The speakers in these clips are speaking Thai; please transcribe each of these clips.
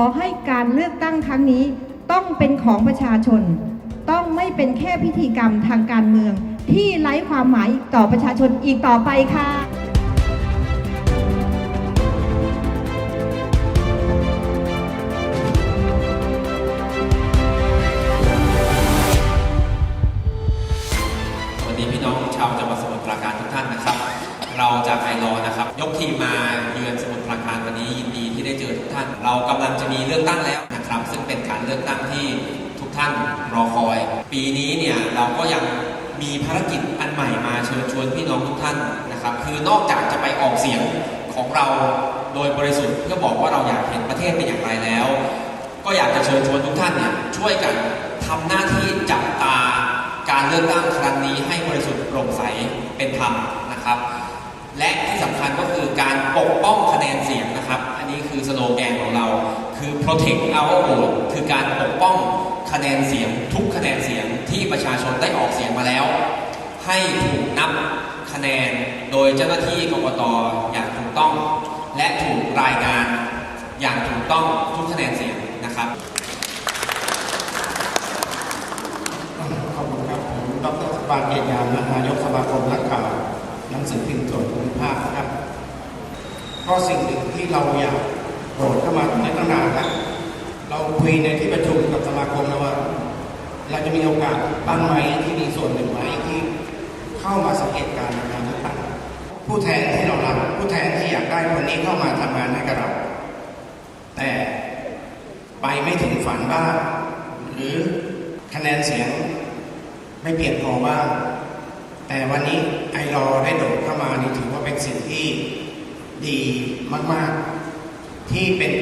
อให้การเลือกตั้งครั้งนี้ต้องเป็นของประชาชน ต้องไม่เป็นแค่พิธีกรรมทางการเมือง ที่ไร้ความหมายต่อประชาชนอีกต่อไปค่ะสวัสดีพี่น้องชาวจังหวัดสมุทรปราการทุกท่านนะครับ เราจากไอรอนะครับ ยกทีมมาเยือนสมุทร ปราการวันนี้ยินดีที่ได้เจอทุกท่าน เรากำลังจะมีเลือกตั้งแล้วนะครับ ซึ่งเป็นการเลือกตั้งที่ทุกท่านรอคอย ปีนี้เนี่ยเราก็ยังมีภารกิจอันใหม่มาเชิญชวนพี่น้องทุกท่านนะครับ คือนอกจากจะไปออกเสียงของเราโดยบริสุทธิ์เพื่อบอกว่าเราอยากเห็นประเทศเป็นอย่างไรแล้ว ก็อยากจะเชิญชวนทุกท่านเนี่ยช่วยกันทำหน้าที่จับตาการเลือกตั้งครั้งนี้ให้บริสุทธิ์โปร่งใสเป็นธรรมนะครับ และที่สำคัญก็คือการปกป้องคะแนนเสียงนะครับ อันนี้คือสโลแกนของเรา คือ protect our vote คือการปกป้องคะแนนเสียง ทุกคะแนนเสียงที่ประชาชนได้ออกเสียงมาแล้ว ให้ถูกนับคะแนนโดยเจ้าหน้าที่กกตอย่างถูกต้อง และถูกรายงานอย่างถูกต้องทุกคะแนนเสียงนะครับขอบคุณครับผมดรสปานเกียรติยามนายกสมาคมนักข่าว สือพิมพ์ส่วนภูมิภาคนะครับเพราะสิ่งหนึ่งที่เราอยากโปรดเข้ามาในตั้งนานแล้วเราคุยในที่ประชุมกับสมาคมนะว่า เราจะมีโอกาสบ้างไหมที่มีส่วนหนึ่งไหมที่เข้ามาสังเกตการณ์ในการเลือกตั้งผู้แทนที่เรารับผู้แทนที่อยากได้คนนี้เข้ามาทำงานให้กับเรา แต่ไปไม่ถึงฝันบ้างหรือคะแนนเสียงไม่เพียงพอบ้าง แต่วันนี้ไอรอได้โดดเข้ามานี่ถือว่าเป็นสิ่งที่ดีมาก ๆ ที่เป็น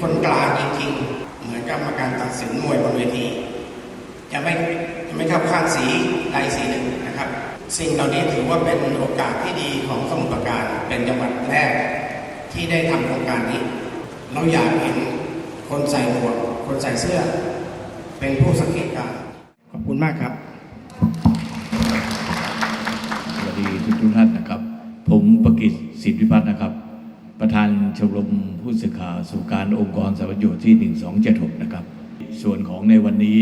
คนกลางจริงๆ เหมือนกับมาการตัดสินมวยบนเวทีจะไม่จะไม่เข้าข้างสีใดสีหนึ่งนะครับ สิ่งเหล่านี้ถือว่าเป็นโอกาสที่ดีของสมุทรปราการเป็นจังหวัดแรก ที่ได้ทำโครงการนี้ เราอยากเห็นคนใส่หมวกคนใส่เสื้อ เป็นผู้สังเกตการณ์ขอบคุณมากครับ ประกิตสิทธิพิพัฒน์นะครับ ประธานชมรมผู้สื่อข่าวสู่การองค์กรสารวัตรอยู่ที่ 1276 นะครับ ส่วนของในวันนี้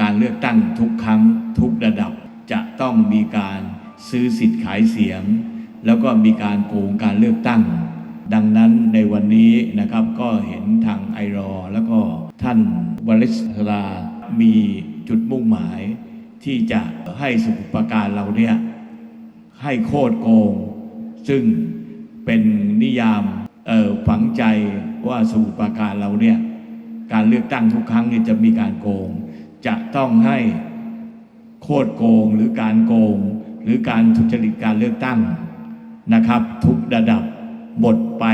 การเลือกตั้งทุกครั้งทุกระดับจะต้องมีการซื้อสิทธิ์ขายเสียง แล้วก็มีการโกงการเลือกตั้ง ดังนั้นในวันนี้นะครับก็เห็นทางไอรอ แล้วก็ท่านวริศรามีจุดมุ่งหมาย ที่จะให้สมุทรปราการเราเนี่ยให้โคตรโกง ซึ่งเป็นนิยามฝังใจว่าสมุทรปราการเราเนี่ยการเลือกตั้งทุกครั้งเนี่ยจะมีการโกง จะต้องให้โคตรโกงหรือการโกง หรือการทุจริตการเลือกตั้งนะครับ ทุกระดับหมดไป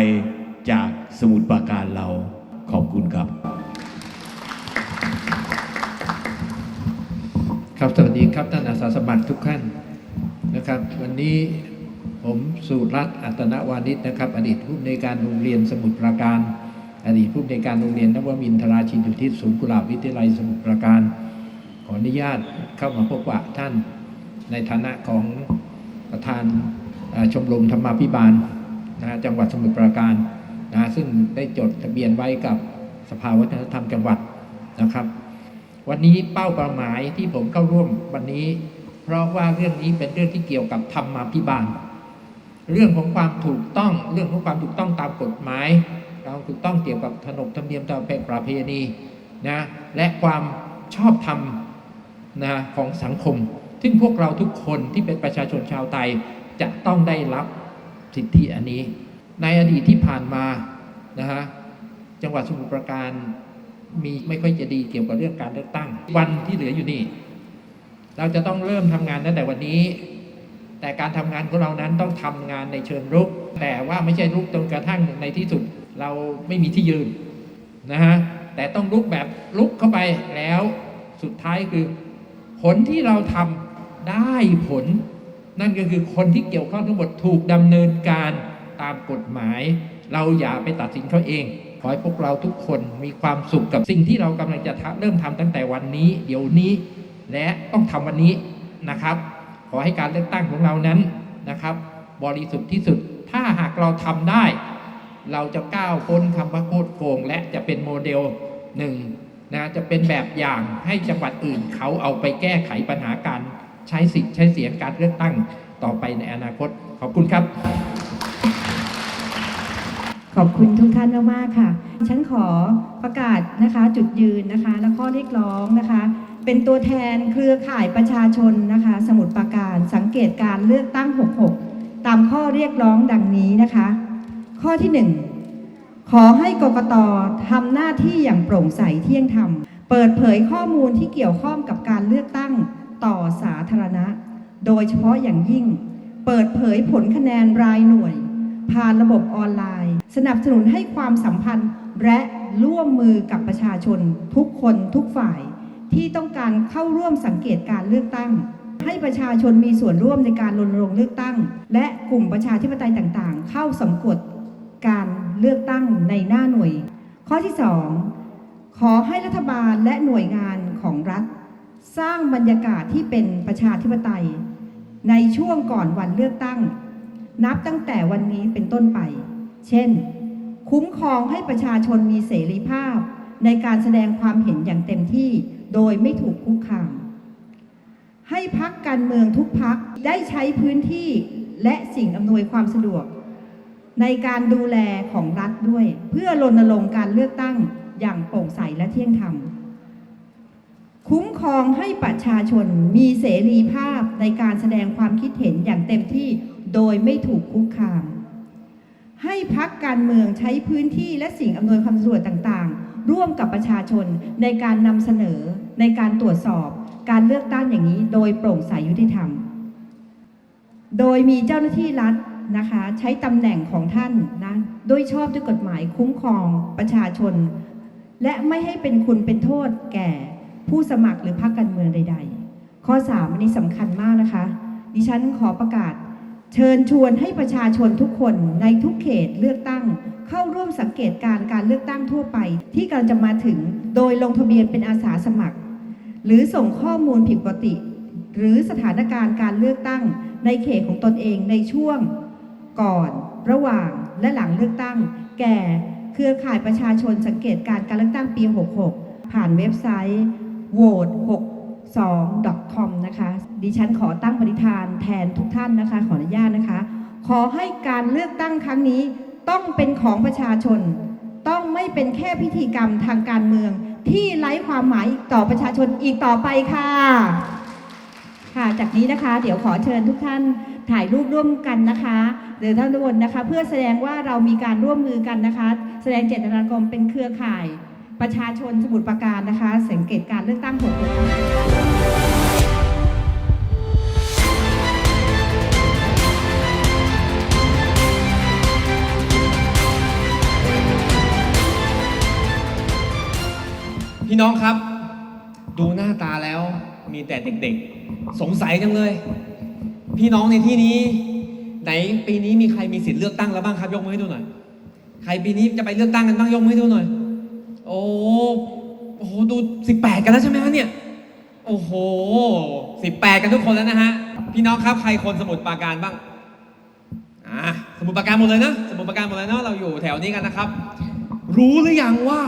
จากสมุทรปราการเราขอบคุณครับ ครับสวัสดีครับท่านอาสาสมัครทุกท่านนะครับ วันนี้ ผมสุรัตน์อัตนวานิชนะครับ อดีตผู้อำนการโรงเรียนสมุทรปราการ อดีตผู้อำนการโรงเรียนนวมินทราชินดุทิศศูนย์กุหลาบวิทยาลัยสมุทรปราการ ขออนุญาตเข้ามาพบปะท่านในฐานะของประธานชมรมธรรมาภิบาลนะจังหวัดสมุทรปราการนะซึ่งได้จดทะเบียนไว้กับสภาวัฒนธรรมจังหวัดนะครับ วันนี้เป้าประหมายที่ผมเข้าร่วมวันนี้ เพราะว่าเรื่องนี้เป็นเรื่องที่เกี่ยวกับธรรมาภิบาล เรื่องของความถูกต้องเรื่องของความถูกต้องตามกฎหมายความถูกต้องเกี่ยวกับขนบธรรมเนียมตามประเพณีนะและความชอบธรรมนะของสังคม ซึ่งพวกเราทุกคนที่เป็นประชาชนชาวไทยจะต้องได้รับสิทธิอันนี้ ในอดีตที่ผ่านมานะฮะจังหวัดสมุทรปราการมีไม่ค่อยจะดีเกี่ยวกับเรื่องการเลือกตั้ง วันที่เหลืออยู่นี่ เราจะต้องเริ่มทำงานตั้งแต่วันนี้ แต่การทำงานของเรานั้นต้องทำงานในเชิงรุก แต่ว่าไม่ใช่รุกจนกระทั่งในที่สุดเราไม่มีที่ยืนนะฮะแต่ต้องลุกแบบลุกเข้าไปแล้วสุดท้ายคือ ผลที่เราทำได้ผล นั่นก็คือคนที่เกี่ยวข้องทั้งหมดถูกดำเนินการตามกฎหมาย เราอย่าไปตัดสินเขาเองขอให้พวกเราทุกคนมีความสุขกับสิ่งที่เรากำลังจะทำเริ่มทำตั้งแต่วันนี้ เดี๋ยวนี้ และต้องทำวันนี้นะครับ อให้การเลือกตั้งของเรานั้นนะครับ บริสุทธิ์ที่สุด ถ้าหากเราทำได้ เราจะก้าวพ้นคำว่าโคดโกง และจะเป็นโมเดลหนึ่งนะจะเป็นแบบอย่างให้จังหวัดอื่นเขาเอาไปแก้ไขปัญหาการใช้สิทธิ์ใช้เสียงการเลือกตั้งต่อไปในอนาคต ขอบคุณครับ ขอบคุณทุกท่านมากๆค่ะ ฉันขอประกาศนะคะจุดยืนนะคะ และข้อเรียกร้องนะคะ เป็นตัวแทนเครือข่ายประชาชนนะคะ สมุดปราการสังเกตการเลือกตั้ง 66 ตามข้อเรียกร้องดังนี้นะคะ ข้อที่ 1 ขอให้กกตทำหน้าที่อย่างโปร่งใสเที่ยงธรรม เปิดเผยข้อมูลที่เกี่ยวข้องกับการเลือกตั้งต่อสาธารณะ โดยเฉพาะอย่างยิ่ง เปิดเผยผลคะแนนรายหน่วย ผ่านระบบออนไลน์ สนับสนุนให้ความสัมพันธ์และร่วมมือกับประชาชนทุกคนทุกฝ่าย ที่ต้องการเข้าร่วมสังเกตการเลือกตั้ง ให้ประชาชนมีส่วนร่วมในการรณรงค์เลือกตั้ง และกลุ่มประชาธิปไตยต่างๆ เข้าสำรวจการเลือกตั้งในหน้าหน่วย ข้อที่ 2 ขอให้รัฐบาลและหน่วยงานของรัฐ สร้างบรรยากาศที่เป็นประชาธิปไตย ในช่วงก่อนวันเลือกตั้ง นับตั้งแต่วันนี้เป็นต้นไป เช่น คุ้มครองให้ประชาชนมีเสรีภาพ ในการแสดงความเห็นอย่างเต็มที่ โดยไม่ถูกคุกคาม ให้พักการเมืองทุกพักได้ใช้พื้นที่และสิ่งอำนวยความสะดวก ในการดูแลของรัฐด้วย เพื่อรณรงค์การเลือกตั้งอย่างโปร่งใสและเที่ยงธรรม คุ้มครองให้ประชาชนมีเสรีภาพในการแสดงความคิดเห็นอย่างเต็มที่โดยไม่ถูกคุกคาม ให้พักการเมืองใช้พื้นที่และสิ่งอำนวยความสะดวกต่างๆ ร่วมกับประชาชนในการนำเสนอในการตรวจสอบ การเลือกตั้งอย่างนี้ โดยโปร่งใสยุติธรรม โดยมีเจ้าหน้าที่รัฐนะคะ ใช้ตำแหน่งของท่านนะโดยชอบด้วยกฎหมายคุ้มครองประชาชน และไม่ให้เป็นคุณเป็นโทษแก่ผู้สมัครหรือพรรคการเมืองใด ๆ ข้อ 3 อันนี้สำคัญมากนะคะ ดิฉันขอประกาศ เชิญชวนให้ประชาชนทุกคนในทุกเขตเลือกตั้ง เข้าร่วมสังเกตการณ์การเลือกตั้งทั่วไป ที่กำลังจะมาถึงโดยลงทะเบียนเป็นอาสาสมัคร หรือส่งข้อมูลผิดปกติ หรือสถานการณ์การเลือกตั้ง ในเขตของตนเองในช่วง ก่อน ระหว่างและหลังเลือกตั้ง แก่เครือข่ายประชาชนสังเกตการณ์การเลือกตั้งปี 66 ผ่านเว็บไซต์ 2 com นะคะ ดิฉันขอตั้งปณิธานแทนทุกท่านนะคะ ขออนุญาตนะคะ ขอให้การเลือกตั้งครั้งนี้ต้องเป็นของประชาชน ต้องไม่เป็นแค่พิธีกรรมทางการเมือง ที่ไร้ความหมายต่อประชาชนอีกต่อไปค่ะ ค่ะ จากนี้นะคะ เดี๋ยวขอเชิญทุกท่านถ่ายรูปร่วมกันนะคะหรือท่านทุกคนนะคะ เพื่อแสดงว่าเรามีการร่วมมือกันนะคะ แสดงเจตนารมณ์เป็นเครือข่าย ประชาชนสมุทรปราการนะคะ สังเกตการเลือกตั้งหกพี่น้องครับ ดูหน้าตาแล้วมีแต่เด็กๆ สงสัยจังเลย พี่น้องในที่นี้ ไหนปีนี้มีใครมีสิทธิ์เลือกตั้งแล้วบ้างครับ ยกมือให้ดูหน่อย ใครปีนี้จะไปเลือกตั้งกันบ้างยกมือให้ดูหน่อย โอ้โอ้โหดูสิบแปดกันแล้วใช่ไหมฮะเนี่ย โอ้โหสิบแปดกันทุกคนแล้วนะฮะ พี่น้องครับใครคนสมุทรปราการบ้าง อ่า สมุทรปราการหมดเลยนะ สมุทรปราการหมดเลยเนาะ เราอยู่แถวนี้กันนะครับ รู้หรือยังว่า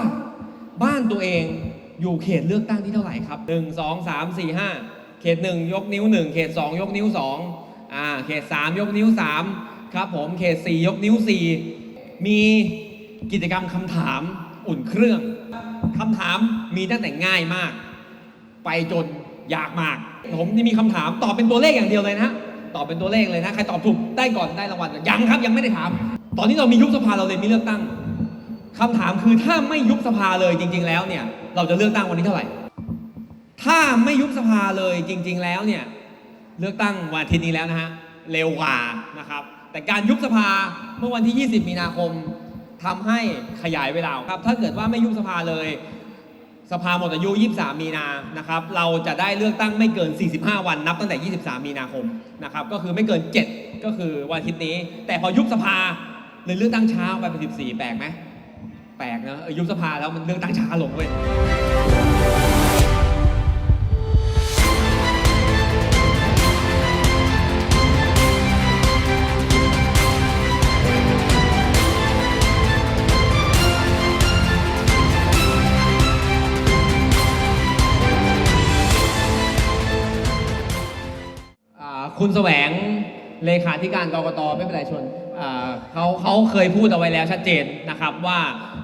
บ้านตัวเองอยู่เขตเลือกตั้งที่เท่าไหร่ครับหนึ่งสองสามสี่ห้าเขตหนึ่งยกนิ้วหนึ่งเขตสองยกนิ้วสองอ่า เขตสามยกนิ้วสามครับผม เขตสี่ยกนิ้วสี่มีกิจกรรมคำถาม อุ่นเครื่องคำถามมีตั้งแต่ง่ายมาก ไปจนยากมาก ผมนี่มีคำถามตอบเป็นตัวเลขอย่างเดียวเลยนะตอบเป็นตัวเลขเลยนะใครตอบถูกได้ก่อนได้รางวัลยังครับยังไม่ได้ถาม ตอนนี้เรามียุบสภาเราเลยมีเลือกตั้งคำถามคือถ้าไม่ยุบสภาเลยจริง ๆ แล้วเนี่ย เราจะเลือกตั้งวันนี้เท่าไหร่ ถ้าไม่ยุบสภาเลยจริง ๆ แล้วเนี่ยเลือกตั้งวันอาทิตย์นี้แล้วนะฮะเร็วกว่านะครับแต่การยุบสภาเมื่อวันที่ 20 มีนาคม ทำให้ขยายเวลาครับ ถ้าเกิดว่าไม่ยุบสภาเลย สภาหมดอายุ 23 มีนานะครับ เราจะได้เลือกตั้งไม่เกิน 45 วันนับตั้งแต่ 23 มีนาคมนะครับ ก็คือไม่เกิน 7 ก็คือวันอาทิตย์นี้ แต่พอยุบสภาเลยเลือกตั้งเช้าไปเป็น 14 แปลกไหมแปลกนะออยุบสภาแล้วมันเลือกตั้งช้าลงเว้ย คุณแสวงเลขาธิการกรกตไม่เป็นไรชนเขาเขาเคยพูดเอาไว้แล้วชัดเจนนะครับว่า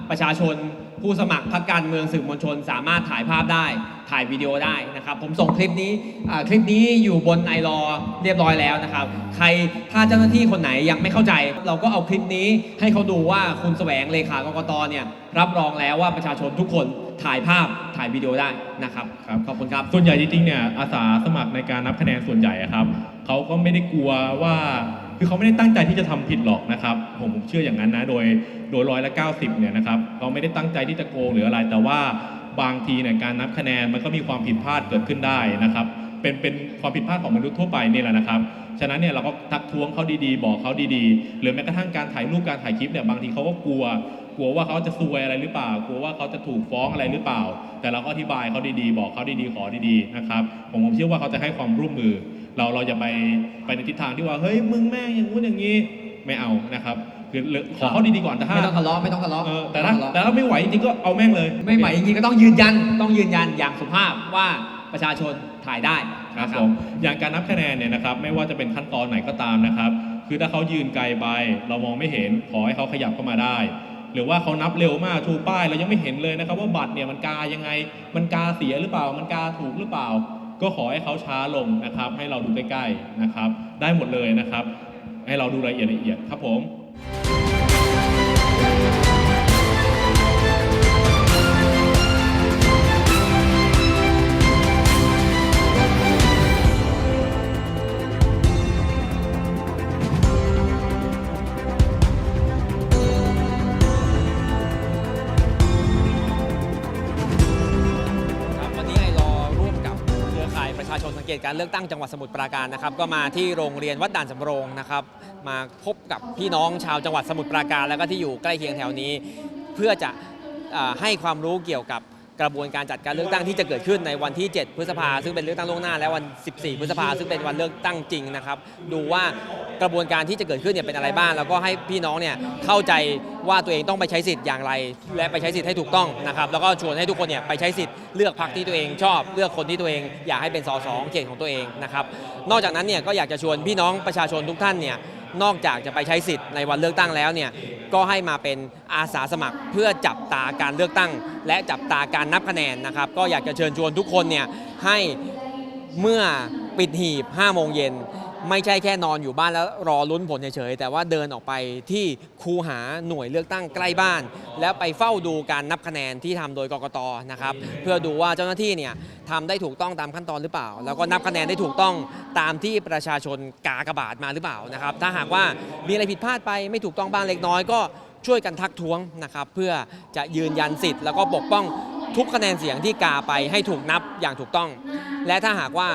ประชาชนผู้สมัครพรรคการเมืองสื่อมวลชน สามารถถ่ายภาพได้ถ่ายวิดีโอได้นะครับ ผมส่งคลิปนี้คลิปนี้อยู่บนไอรอเรียบร้อยแล้วนะครับ ใครถ้าเจ้าหน้าที่คนไหนยังไม่เข้าใจ เราก็เอาคลิปนี้ให้เขาดูว่าคุณแสวงเลขากรกตเนี่ยรับรองแล้วว่าประชาชนทุกคน ถ่ายภาพถ่ายวิดีโอได้นะครับครับ ขอบคุณครับส่วนใหญ่จริงๆเนี่ยอาสาสมัครในการนับคะแนนส่วนใหญ่อะครับเขาก็ไม่ได้กลัวว่าคือเขาไม่ได้ตั้งใจที่จะทำผิดหรอกนะครับผมผมเชื่ออย่างนั้นนะโดยโดยร้อยละ90เนี่ยนะครับเขาไม่ได้ตั้งใจที่จะโกงหรืออะไร แต่ว่าบางทีเนี่ยการนับคะแนนมันก็มีความผิดพลาดเกิดขึ้นได้นะครับ เป็นเป็นความผิดพลาดของมนุษย์ทั่วไปนี่แหละนะครับ ฉะนั้นเนี่ยเราก็ทักท้วงเขาดีๆ บอกเขาดีๆ หรือแม้กระทั่งการถ่ายรูปการถ่ายคลิปเนี่ยบางทีเขาก็กลัว กลัวว่าเขาจะซวยอะไรหรือเปล่า กลัวว่าเขาจะถูกฟ้องอะไรหรือเปล่า แต่เราก็อธิบายเขาดีๆ บอกเขาดีๆ ขอดีๆ นะครับ ผมผมเชื่อว่าเขาจะให้ความร่วมมือ เราเราจะไปไปในทิศทางที่ว่า เฮ้ย มึงแม่งอย่างงู้นอย่างนี้ ไม่เอานะครับ คือขอเขาดีๆก่อนแต่ถ้าไม่ต้องทะเลาะไม่ต้องทะเลาะเออแต่ถ้าไม่ต้องทะแต่เลาะถ้าไม่ไหวจริงๆก็เอาแม่งเลย ไม่ไหวจริงๆก็ต้องยืนยัน ต้องยืนยันอย่างสุภาพว่าประชาชนถ่ายได้ครับนะผมอย่างการนับคะแนนเนี่ยนะครับ ไม่ว่าจะเป็นขั้นตอนไหนก็ตามนะครับ คือถ้าเขายืนไกลไป เรามองไม่เห็น ขอให้เขาขยับเข้ามาได้ หรือว่าเขานับเร็วมากชูป้ายเรายังไม่เห็นเลยนะครับ ว่าบัตรเนี่ยมันกายังไง มันกาเสียหรือเปล่า มันกาถูกหรือเปล่า ก็ขอให้เขาช้าลงนะครับ ให้เราดูใกล้ๆนะครับ ได้หมดเลยนะครับ ให้เราดูรายละเอียดละเอียดครับผม ตการเลือกตั้งจังหวัดสมุทรปราการนะครับ ก็มาที่โรงเรียนวัดด่านสำโรงนะครับ มาพบกับพี่น้องชาวจังหวัดสมุทรปราการ แล้วก็ที่อยู่ใกล้เคียงแถวนี้ เพื่อจะให้ความรู้เกี่ยวกับ กระบวนการจัดการเลือกตั้งที่จะเกิดขึ้นในวันที่ 7 พฤษภาซึ่งเป็นเลือกตั้งล่วงหน้า และวัน 14 พฤษภาซึ่งเป็นวันเลือกตั้งจริงนะครับ ดูว่ากระบวนการที่จะเกิดขึ้นเนี่ยเป็นอะไรบ้าง แล้วก็ให้พี่น้องเนี่ยเข้าใจว่าตัวเองต้องไปใช้สิทธิ์อย่างไร และไปใช้สิทธิ์ให้ถูกต้องนะครับ แล้วก็ชวนให้ทุกคนเนี่ยไปใช้สิทธิ์เลือกพรรคที่ตัวเองชอบ เลือกคนที่ตัวเอง อยากให้เป็นสสของเขตของตัวเองนะครับ นอกจากนั้นเนี่ยก็อยากจะชวนพี่น้องประชาชนทุกท่านเนี่ย นอกจากจะไปใช้สิทธิ์ในวันเลือกตั้งแล้วเนี่ยก็ให้มาเป็นอาสาสมัครเพื่อจับตาการเลือกตั้ง และจับตาการนับคะแนนนะครับ ก็อยากจะเชิญชวนทุกคนเนี่ยให้เมื่อปิดหีบ5โมงเย็น ไม่ใช่แค่นอนอยู่บ้านแล้วรอลุ้นผลเฉยๆแต่ว่าเดินออกไปที่คูหาหน่วยเลือกตั้งใกล้บ้าน แล้วไปเฝ้าดูการนับคะแนนที่ทำโดยกกตนะครับเพื่อดูว่าเจ้าหน้าที่เนี่ยทำได้ถูกต้องตามขั้นตอนหรือเปล่า แล้วก็นับคะแนนได้ถูกต้องตามที่ประชาชนกากระบาทมาหรือเปล่านะครับถ้าหากว่ามีอะไรผิดพลาดไปไม่ถูกต้องบ้างเล็กน้อยก็ช่วยกันทักท้วงนะครับเพื่อจะยืนยันสิทธิ์แล้วก็ปกป้อง ทุกคะแนนเสียงที่กาไปให้ถูกนับอย่างถูกต้อง และถ้าหากว่า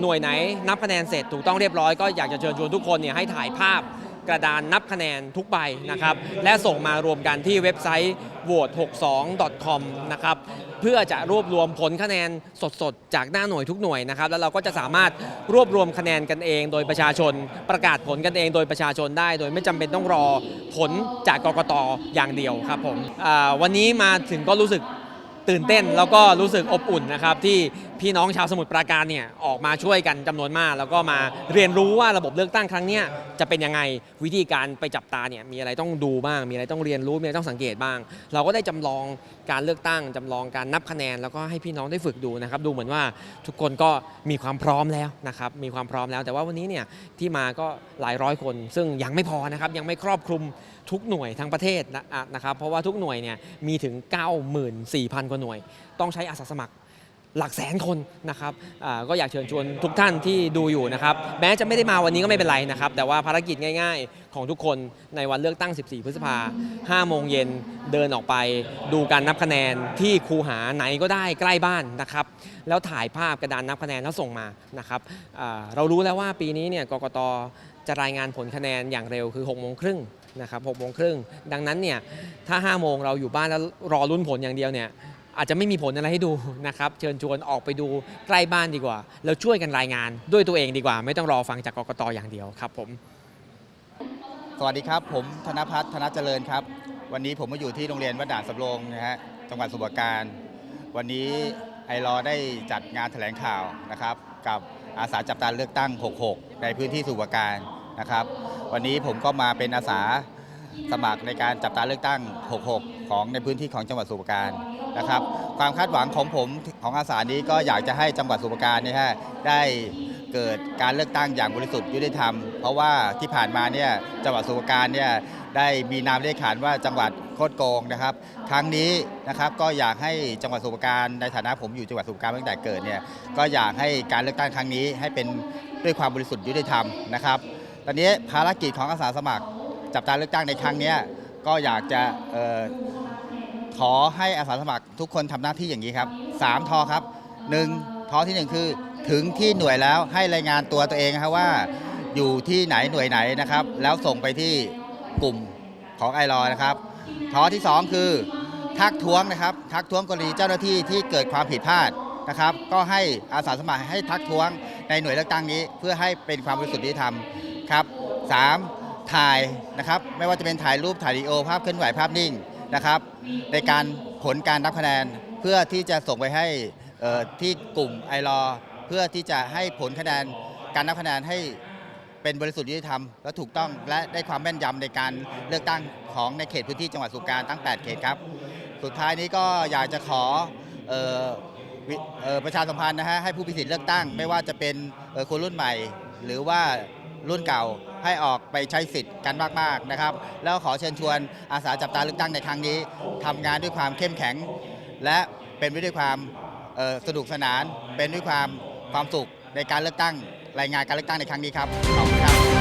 หน่วยไหนนับคะแนนเสร็จถูกต้องเรียบร้อยก็อยากจะเชิญชวนทุกคนเนี่ยให้ถ่ายภาพกระดานนับคะแนนทุกใบนะครับ และส่งมารวมกันที่เว็บไซต์ vote62.com นะครับเพื่อจะรวบรวมผลคะแนนสดๆ จากหน้าหน่วยทุกหน่วยนะครับ แล้วเราก็จะสามารถรวบรวมคะแนนกันเอง โดยประชาชนประกาศผลกันเองโดยประชาชนได้ โดยไม่จำเป็นต้องรอผลจากกกตอย่างเดียวครับผมวันนี้มาถึงก็รู้สึก ตื่นเต้นแล้วก็รู้สึกอบอุ่นนะครับที่พี่น้องชาวสมุทรปราการเนี่ยออกมาช่วยกันจำนวนมาก แล้วก็มาเรียนรู้ว่าระบบเลือกตั้งครั้งเนี้ยจะเป็นยังไงวิธีการไปจับตาเนี่ยมีอะไรต้องดูบ้าง มีอะไรต้องเรียนรู้มีอะไรต้องสังเกตบ้าง เราก็ได้จำลองการเลือกตั้งจำลองการนับคะแนน แล้วก็ให้พี่น้องได้ฝึกดูนะครับดูเหมือนว่าทุกคนก็มีความพร้อมแล้วนะครับมีความพร้อมแล้ว แต่ว่าวันนี้เนี่ยที่มาก็หลายร้อยคน ซึ่งยังไม่พอนะครับยังไม่ครอบคลุม ทุกหน่วยทั้งประเทศนะนะครับเพราะว่าทุกหน่วยเนี่ยมีถึง 94,000 กว่าหน่วย ต้องใช้อาสาสมัครหลักแสนคนนะครับก็อยากเชิญชวนทุกท่านที่ดูอยู่นะครับ แม้จะไม่ได้มาวันนี้ก็ไม่เป็นไรนะครับ แต่ว่าภารกิจง่ายๆ ของทุกคนในวันเลือกตั้ง 14 พฤษภา5โมงเย็นเดินออกไป ดูการนับคะแนนที่คูหาไหนก็ได้ใกล้บ้านนะครับ แล้วถ่ายภาพกระดานนับคะแนนแล้วส่งมานะครับเรารู้แล้วว่าปีนี้เนี่ยกกตจะรายงานผลคะแนนอย่างเร็วคือ6โมงครึ่ง นะครับ6โมงครึ่งดังนั้นเนี่ยถ้า5โมงเราอยู่บ้านแล้วรอลุ้นผลอย่างเดียวเนี่ยอาจจะไม่มีผลอะไรให้ดูนะครับเชิญชวนออกไปดูใกล้บ้านดีกว่า แล้วช่วยกันรายงานด้วยตัวเองดีกว่า ไม่ต้องรอฟังจากกกตอย่างเดียวครับผม สวัสดีครับ ผมธนพัฒน์ธนเจริญครับ วันนี้ผมมาอยู่ที่โรงเรียนวัดด่านสำโรงนะฮะจังหวัดสมุทรปราการ วันนี้ไอรอได้จัดงานแถลงข่าวนะครับ กับอาสาจับตาเลือกตั้ง 66 ในพื้นที่สมุทรปราการนะครับ วันนี้ผมก็มาเป็นอาสาสมัครในการจับตาเลือกตั้ง 66 ของในพื้นที่ของจังหวัดสุพรราการนะครับ ความคาดหวังของผมของอาสานี้ก็อยากจะให้จังหวัดสุพรราการเนี่ยฮะได้เกิดการเลือกตั้งอย่างบริสุทธิ์ยุติธรรม เพราะว่าที่ผ่านมาเนี่ยจังหวัดสุพรราการเนี่ยได้มีนามเรียกขานว่าจังหวัดโคตรโกงนะครับ ครั้งนี้นะครับก็อยากให้จังหวัดสุพรราการในฐานะผมอยู่จังหวัดสุพรราการตั้งแต่เกิดเนี่ยก็อยากให้การเลือกตั้งครั้งนี้ให้เป็นด้วยความบริสุทธิ์ยุติธรรมนะครับ ตอนนี้ภารกิจของอาสาสมัคร จับตาเลือกตั้งในครั้งนี้ก็อยากจะออขอให้อาสาสมัครทุกคนทำหน้าที่อย่างนี้ครับสามทอครับหนึ่งทอที่หนึ่งคือถึงที่หน่วยแล้วให้รายงานตัวตัวเองครับว่าอยู่ที่ไหนหน่วยไหนนะครับ แล้วส่งไปที่กลุ่มของไอรอนะครับทอที่สองคือทักท้วงนะครับ ทักท้วงกรณีเจ้าหน้าที่ที่เกิดความผิดพลาดนะครับ ก็ให้อาสาสมัครให้ทักท้วงในหน่วยเลือกตั้งนี้ เพื่อให้เป็นความบริสุทธิ์ยุติธรรม ครับสามถ่ายนะครับไม่ว่าจะเป็นถ่ายรูปถ่ายวิดีโอ ภาพเคลื่อนไหวภาพนิ่งนะครับในการผลการนับคะแนนเพื่อที่จะส่งไปให้ที่กลุ่มไอรอเพื่อที่จะให้ผลคะแนนการนับคะแนนให้เป็นบริสุทธิ์ยุติธรรมและถูกต้องและได้ความแม่นยำในการเลือกตั้งของในเขตพื้นที่จังหวัดสุการตั้ง 8 เขตครับ สุดท้ายนี้ก็อยากจะขอประชาสัมพันธ์นะฮะให้ผู้มีสิทธิ์เลือกตั้ง ไม่ว่าจะเป็นคนรุ่นใหม่ หรือว่า รุ่นเก่าให้ออกไปใช้สิทธิ์กันมากๆนะครับ แล้วขอเชิญชวนอาสาจับตาเลือกตั้งในครั้งนี้ทำงานด้วยความเข้มแข็ง และเป็นไปด้วยความสนุกสนาน เป็นด้วยความความสุขในการเลือกตั้ง รายงานการเลือกตั้งในครั้งนี้ครับขอบคุณครับ